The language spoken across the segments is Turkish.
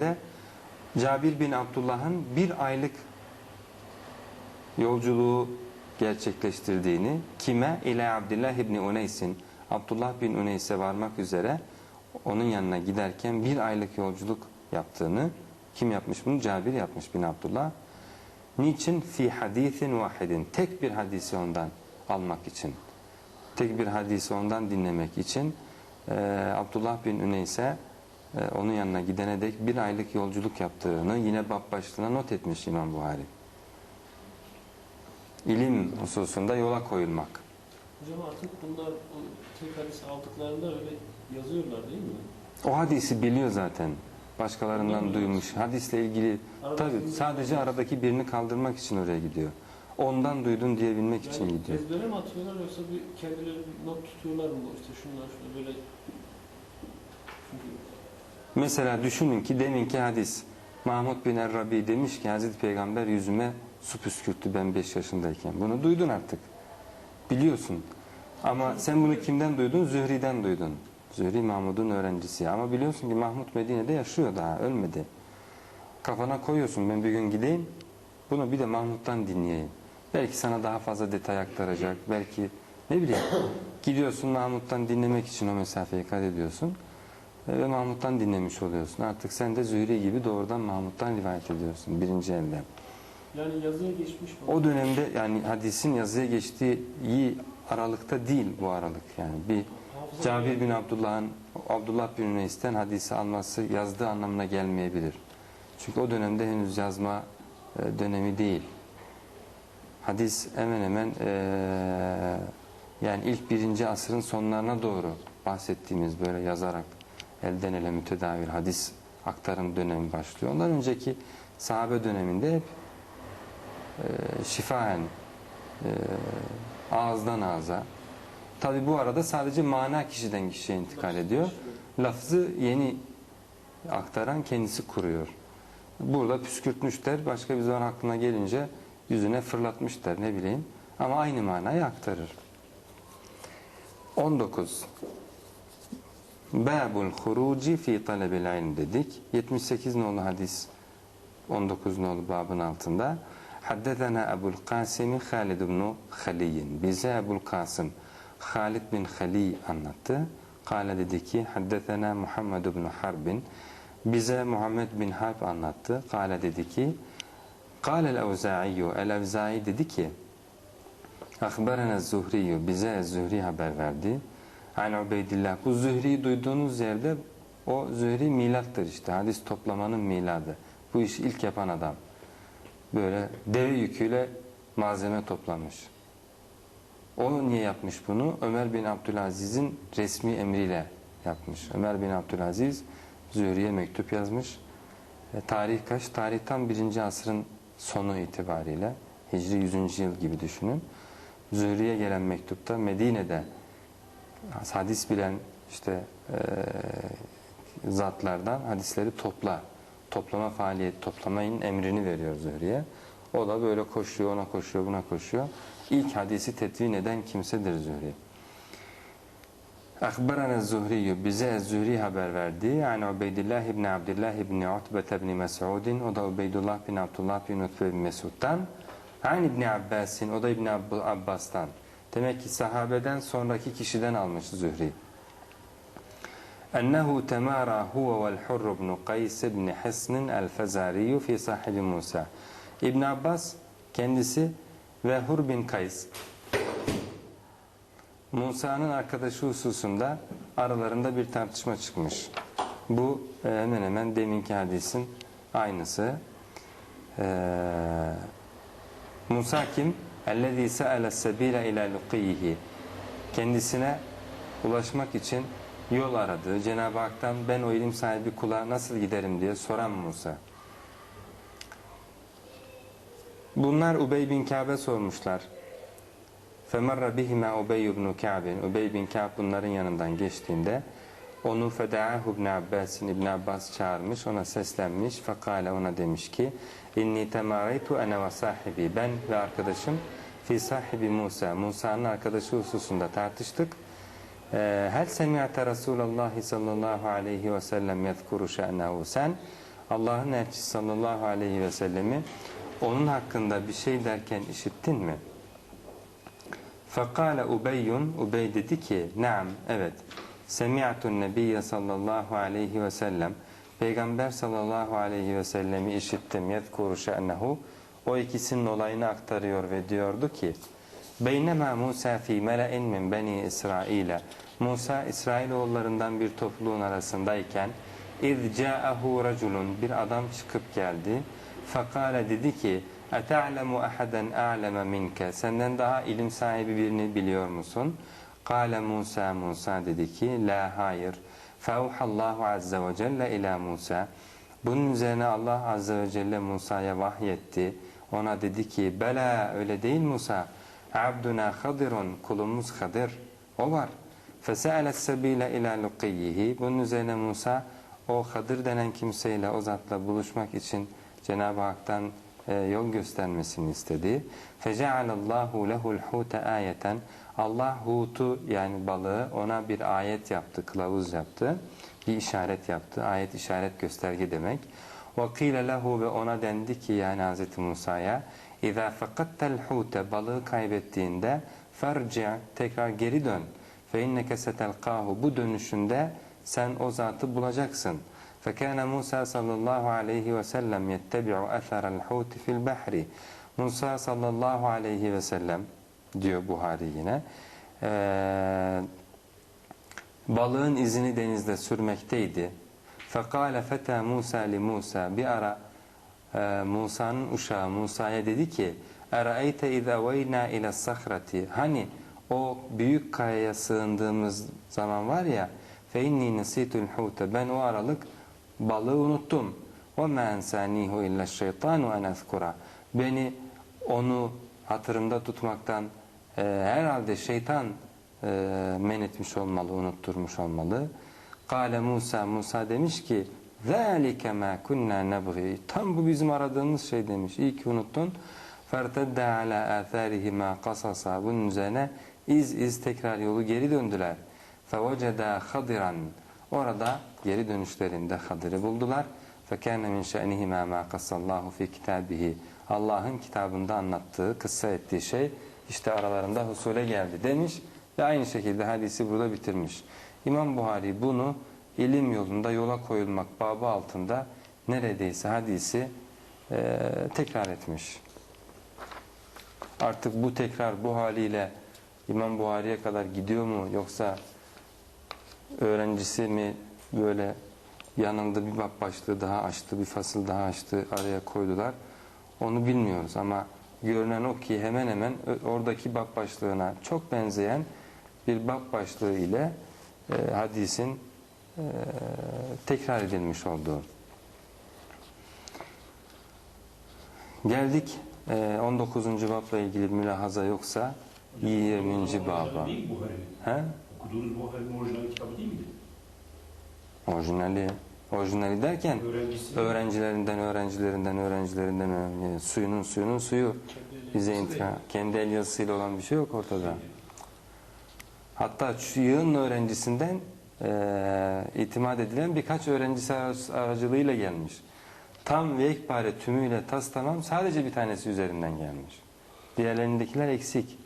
de Cabir bin Abdullah'ın bir aylık yolculuğu gerçekleştirdiğini kime ile Abdullah ibn Uneys'in Abdullah bin Uneys'e varmak üzere onun yanına giderken bir aylık yolculuk yaptığını kim yapmış bunu? Cabir yapmış bin Abdullah. Niçin? Fi hadisin vahidin. Tek bir hadisi ondan almak için. Tek bir hadisi ondan dinlemek için e, Abdullah bin Üneys'e e, onun yanına gidene dek bir aylık yolculuk yaptığını yine bab başlığına not etmiş İmam Buhari. İlim hususunda yola koyulmak. Hocam artık bunlar o tek hadisi aldıklarında öyle yazıyorlar değil mi? O hadisi biliyor zaten. Başkalarından duymuş. Hadisle ilgili tabi sadece aradaki birini kaldırmak için oraya gidiyor. Ondan duydun diyebilmek için Yani gidiyor. ezbere mi atıyorlar yoksa bir kendileri not tutuyorlar mı? İşte şunlar şöyle böyle Mesela düşünün ki deminki hadis. Mahmud bin Errabi demiş ki Hazreti Peygamber yüzüme su püskürttü ben 5 yaşındayken. Bunu duydun artık. Biliyorsun. Ama sen bunu kimden duydun? Zühri'den duydun. Zühri Mahmud'un öğrencisi. Ama biliyorsun ki Mahmud Medine'de yaşıyor daha ölmedi. Kafana koyuyorsun ben bir gün gideyim. Bunu bir de Mahmud'dan dinleyeyim. Belki sana daha fazla detay aktaracak. Belki ne bileyim. Gidiyorsun Mahmud'dan dinlemek için o mesafeyi kat ediyorsun. Ve Mahmud'dan dinlemiş oluyorsun. Artık sen de Zühri gibi doğrudan Mahmud'dan rivayet ediyorsun birinci elden. yani yazıya geçmiş mi? O dönemde yani hadisin yazıya geçtiği aralıkta değil bu aralık yani. Bir Cabir bin Abdullah'ın Abdullah bin Üneys'ten hadisi alması yazdığı anlamına gelmeyebilir. Çünkü o dönemde henüz yazma e, dönemi değil. Hadis hemen hemen e, yani ilk birinci asrın sonlarına doğru bahsettiğimiz böyle yazarak elden ele mütedavil hadis aktarım dönemi başlıyor. Ondan önceki sahabe döneminde hep e, şifaen e, ağızdan ağza. Tabi bu arada sadece mana kişiden kişiye intikal ediyor. Lafzı yeni aktaran kendisi kuruyor. Burada püskürtmüşler, başka bir zaman aklına gelince yüzüne fırlatmışlar ne bileyim. Ama aynı manayı aktarır. 19. Babul huruci fi talebil ilm dedik. 78 nolu hadis 19 nolu babın altında. Haddetena Ebul Kasimi Halid ibn Haliyin. Bize Ebul Kasım Halid bin Hali anlattı. Kale dedi ki Haddetena Muhammed ibn Harbin. Bize Muhammed bin Harb anlattı. Kale dedi ki Kale el-Evza'iyyu El-Evza'i dedi ki Akberena Zuhri'yu bize Zuhri haber verdi. An Ubeydillah. Bu Zühri'yi duyduğunuz yerde o Zühri milattır işte. Hadis toplamanın miladı. Bu işi ilk yapan adam. Böyle deve yüküyle malzeme toplamış. O niye yapmış bunu? Ömer bin Abdülaziz'in resmi emriyle yapmış. Ömer bin Abdülaziz Zühri'ye mektup yazmış. E, tarih kaç? Tarih tam 1. asrın sonu itibariyle. Hicri 100. yıl gibi düşünün. Zühri'ye gelen mektupta Medine'de hadis bilen işte e, zatlardan hadisleri topla. Toplama faaliyeti, toplamayın emrini veriyor Zühri'ye. O da böyle koşuyor, ona koşuyor, buna koşuyor. İlk hadisi tetvin eden kimsedir Zühri. Akbarana Zuhri'yu bize Zühri haber verdi. Yani Ubeydillah ibn Abdullah ibn Utbe ibn Mes'udin. O da Ubeydullah bin Abdullah bin Utbe bin Mesud'dan. Hani İbn Abbas'in, o da İbn Ab- Abbas'tan. Demek ki sahabeden sonraki kişiden almış Zühri. Ennehu temara huve vel Hurr ibn Qays ibn Hisn el-Fezari fi sahibi Musa. İbn Abbas kendisi ve Hur bin Kays Musa'nın arkadaşı hususunda aralarında bir tartışma çıkmış. Bu e, hemen hemen deminki hadisin aynısı. Ee, Musa kim? اَلَّذ۪ي سَأَلَ السَّب۪يلَ اِلَى لُقِيهِ Kendisine ulaşmak için yol aradığı Cenab-ı Hak'tan ben o ilim sahibi kula nasıl giderim diye soran Musa. Bunlar Ubey bin Ka'be sormuşlar. فَمَرَّ بِهِمَا Ubey ibn Ka'bin. Ubey bin Ka'b bunların yanından geçtiğinde onu feda'ahu ibn Abbas'in İbn Abbas çağırmış, ona seslenmiş. Fekale ona demiş ki inni temaraytu ene ve sahibi. Ben ve arkadaşım fi sahibi Musa. Musa'nın arkadaşı hususunda tartıştık. Ee, Hel semi'te Resulallah sallallahu aleyhi ve sellem yezkuru şe'nehu sen Allah'ın elçisi sallallahu aleyhi ve sellemi onun hakkında bir şey derken işittin mi? Fekale Ubeyyun, Ubey dedi ki, Naam, evet. Semi'atun nebiyye sallallahu aleyhi ve sellem. Peygamber sallallahu aleyhi ve sellemi işittim. Yezkuru şe'nehu. O ikisinin olayını aktarıyor ve diyordu ki, Beynema Musa fi mele'in min beni İsrail'e. Musa İsrailoğullarından bir topluluğun arasındayken اِذْ جَاءَهُ رَجُلٌ Bir adam çıkıp geldi. Fakale dedi ki اَتَعْلَمُ اَحَدًا اَعْلَمَ minke Senden daha ilim sahibi birini biliyor musun? Kale Musa, Musa dedi ki, La hayır. Fevhallahu azze ve celle ila Musa. Bunun üzerine Allah azze ve celle Musa'ya vahyetti. Ona dedi ki, Bela öyle değil Musa. Abduna hadirun, kulumuz hadir. O var. Fese'elet sebile ila lukiyyihi. Bunun üzerine Musa, o hadir denen kimseyle, o zatla buluşmak için Cenab-ı Hak'tan e, yol göstermesini istedi. فَجَعَلَ اللّٰهُ لَهُ الْحُوتَ آيَةً Allah Hut'u yani balığı ona bir ayet yaptı, kılavuz yaptı. Bir işaret yaptı. Ayet işaret gösterge demek. وَقِيلَ لَهُ ve ona dendi ki yani Hz. Musa'ya اِذَا فَقَدْتَ الْحُوتَ Balığı kaybettiğinde فَرْجِعْ Tekrar geri dön. فَاِنَّكَ سَتَلْقَاهُ Bu dönüşünde sen o zatı bulacaksın. فَكَانَ مُوسَى sallallahu aleyhi ve sellem يَتَّبِعُ أَثَرَ الْحُوتِ فِي الْبَحْرِ Musa sallallahu aleyhi ve sellem diyor Buhari yine. Ee, balığın izini denizde sürmekteydi. Fekale feta Musa li Musa bir ara e, Musa'nın uşağı Musa'ya dedi ki Eraeyte izâ veyna ile sahrati hani o büyük kayaya sığındığımız zaman var ya fe inni nesitul hute ben o aralık balığı unuttum ve ma ensanihu illa şeytanu en ezkura beni onu hatırımda tutmaktan e, herhalde şeytan e, men etmiş olmalı, unutturmuş olmalı. Kale Musa, Musa demiş ki ذَٰلِكَ مَا كُنَّا نَبْغِي Tam bu bizim aradığımız şey demiş. İyi ki unuttun. فَارْتَدَّ عَلَى آثَارِهِمَا قَصَصًا Bunun üzerine iz iz tekrar yolu geri döndüler. فَوَجَدَا خَضِرًا Orada geri dönüşlerinde Hadir'i buldular. فَكَانَ مِنْ شَأْنِهِمَا مَا قَصَّ اللّٰهُ فِي كِتَابِهِ Allah'ın kitabında anlattığı, kıssa ettiği şey işte aralarında husule geldi demiş ve aynı şekilde hadisi burada bitirmiş. İmam Buhari bunu ilim yolunda yola koyulmak babı altında neredeyse hadisi e, tekrar etmiş. Artık bu tekrar bu haliyle İmam Buhari'ye kadar gidiyor mu yoksa öğrencisi mi böyle yanında bir bab başlığı daha açtı, bir fasıl daha açtı, araya koydular. Onu bilmiyoruz ama görünen o ki hemen hemen oradaki bab başlığına çok benzeyen bir bab başlığı ile e, hadisin e, tekrar edilmiş olduğu. Geldik e, 19. babla ilgili mülahaza yoksa 20. baba. He? Okuduğunuz Buhari'nin orijinal kitabı değil miydi? Orijinali. Orijinali derken Öğrencisi. öğrencilerinden, öğrencilerinden, öğrencilerinden öğrenci. Suyunun suyunun suyu. Bize intikam. Kendi el yazısıyla olan bir şey yok ortada. Hatta yığın öğrencisinden e, itimat edilen birkaç öğrencisi aracılığıyla gelmiş. Tam ve ekbare tümüyle tas tamam sadece bir tanesi üzerinden gelmiş. Diğerlerindekiler eksik.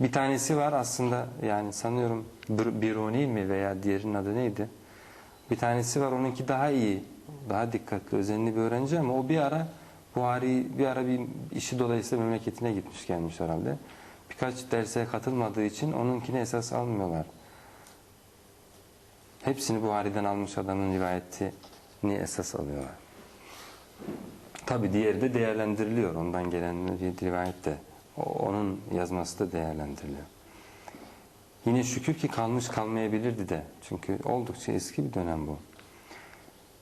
Bir tanesi var aslında yani sanıyorum Bir- Biruni mi veya diğerinin adı neydi? Bir tanesi var onunki daha iyi, daha dikkatli, özenli bir öğrenci ama o bir ara Buhari bir ara bir işi dolayısıyla memleketine gitmiş gelmiş herhalde. Birkaç derse katılmadığı için onunkini esas almıyorlar. Hepsini Buhari'den almış adamın rivayetini esas alıyorlar. Tabi diğeri de değerlendiriliyor. Ondan gelen bir rivayet de. Onun yazması da değerlendiriliyor. Yine şükür ki kalmış kalmayabilirdi de. Çünkü oldukça eski bir dönem bu.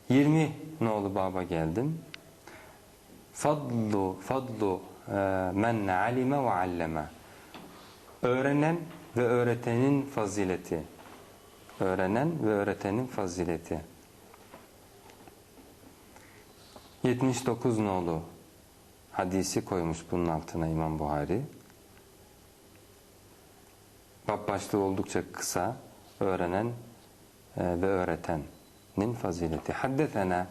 20 nolu baba geldim. Fadlu, fadlu e, men alime ve alleme. Öğrenen ve öğretenin fazileti. Öğrenen ve öğretenin fazileti. 79 nolu hadisi koymuş bunun altına İmam Buhari. Bab başlığı oldukça kısa. Öğrenen e, ve öğreten. nin fazileti. Haddetena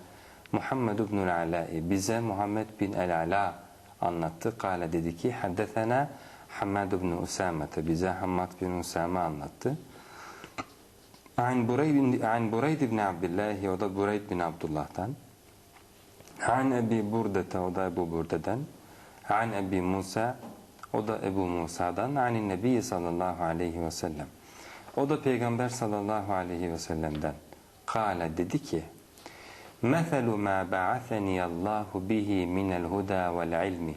Muhammed ibnul Ala'i bize Muhammed bin el-Ala anlattı. Kale dedi ki haddetena Hammad ibn Usamete bize Hammad bin Usame anlattı. An Bureyd, an Bureyd ibn Abdullah o da Bureyd bin Abdullah'tan. An Ebi Burde'te o da Ebu Burde'den. An Ebi Musa o da Ebu Musa'dan. An Nebi sallallahu aleyhi ve sellem. O da Peygamber sallallahu aleyhi ve sellem'den. Kale dedi ki مَثَلُ مَا بَعَثَنِيَ اللّٰهُ بِهِ مِنَ الْهُدَى وَالْعِلْمِ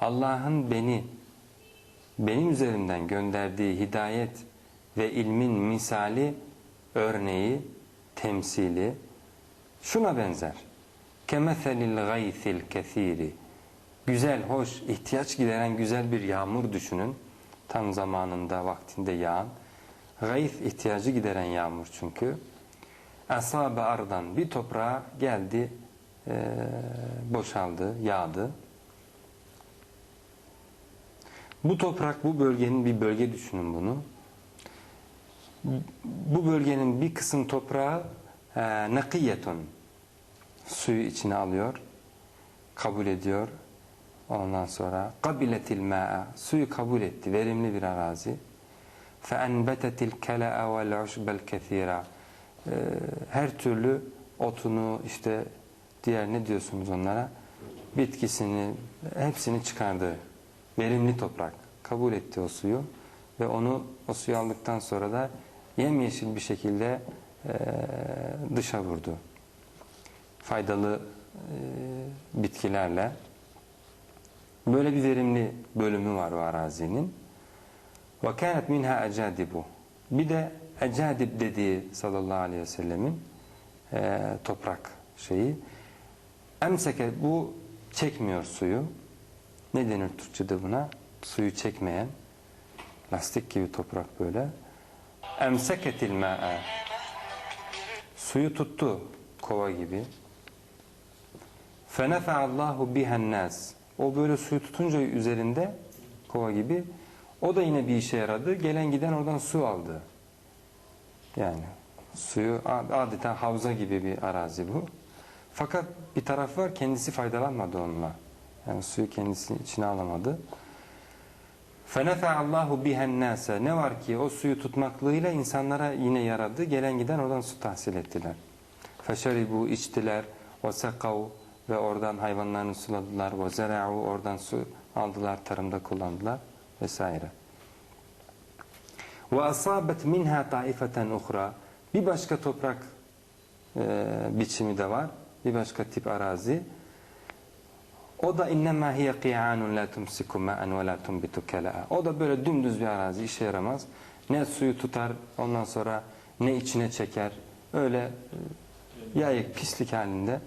Allah'ın beni, benim üzerimden gönderdiği hidayet ve ilmin misali, örneği, temsili şuna benzer. kemeselil gaysil kesiri güzel, hoş, ihtiyaç gideren güzel bir yağmur düşünün. Tam zamanında, vaktinde yağan. Gayf ihtiyacı gideren yağmur çünkü. Asabe ardan bir toprağa geldi, e, boşaldı, yağdı. Bu toprak, bu bölgenin bir bölge düşünün bunu. Bu bölgenin bir kısım toprağı e, nakiyetun, suyu içine alıyor, kabul ediyor. Ondan sonra kabiletil ma'a, suyu kabul etti, verimli bir arazi. فَاَنْبَتَتِ الْكَلَأَ وَالْعُشْبَ الْكَثِيرًا Ee, her türlü otunu işte diğer ne diyorsunuz onlara bitkisini hepsini çıkardı. Verimli toprak. Kabul etti o suyu ve onu o suyu aldıktan sonra da yemyeşil bir şekilde e, dışa vurdu. Faydalı e, bitkilerle. Böyle bir verimli bölümü var o arazinin. وَكَانَتْ مِنْهَا اَجَادِبُ Bir de ecadib dediği sallallahu aleyhi ve sellemin e, toprak şeyi. Emseke bu çekmiyor suyu. Ne denir Türkçe'de buna? Suyu çekmeyen. Lastik gibi toprak böyle. Emseketil ma'e. Suyu tuttu kova gibi. Fenefeallahu bihen nas. O böyle suyu tutunca üzerinde kova gibi o da yine bir işe yaradı. Gelen giden oradan su aldı. Yani suyu adeta havza gibi bir arazi bu. Fakat bir taraf var kendisi faydalanmadı onunla. Yani suyu kendisi içine alamadı. فَنَفَعَ اللّٰهُ بِهَا النَّاسَ Ne var ki o suyu tutmaklığıyla insanlara yine yaradı. Gelen giden oradan su tahsil ettiler. فَشَرِبُوا içtiler. وَسَقَوْا ve oradan hayvanlarını suladılar. Ve zera'u oradan su aldılar, tarımda kullandılar vesaire. Ve asabet minha taifeten uhra. Bir başka toprak e, biçimi de var. Bir başka tip arazi. O da innemâ hiye qi'ânun lâ tumsikum mâ'en ve lâ tumbitu O da böyle dümdüz bir arazi işe yaramaz. Ne suyu tutar ondan sonra ne içine çeker. Öyle e, yayık pislik halinde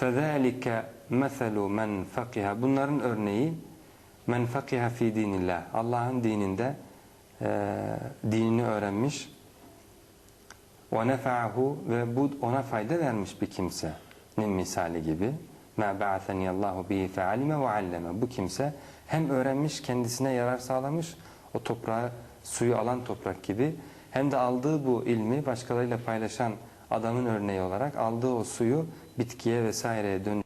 فَذَٰلِكَ مَثَلُ مَنْ فَقِهَ Bunların örneği men fakiha fi dinillah. Allah'ın dininde e, dinini öğrenmiş ve nefa'ahu ve bu ona fayda vermiş bir kimsenin misali gibi. Ma ba'athani Allahu bihi fe'alime ve alleme. Bu kimse hem öğrenmiş kendisine yarar sağlamış o toprağı suyu alan toprak gibi hem de aldığı bu ilmi başkalarıyla paylaşan adamın örneği olarak aldığı o suyu bitkiye vesaireye dönüştürmüş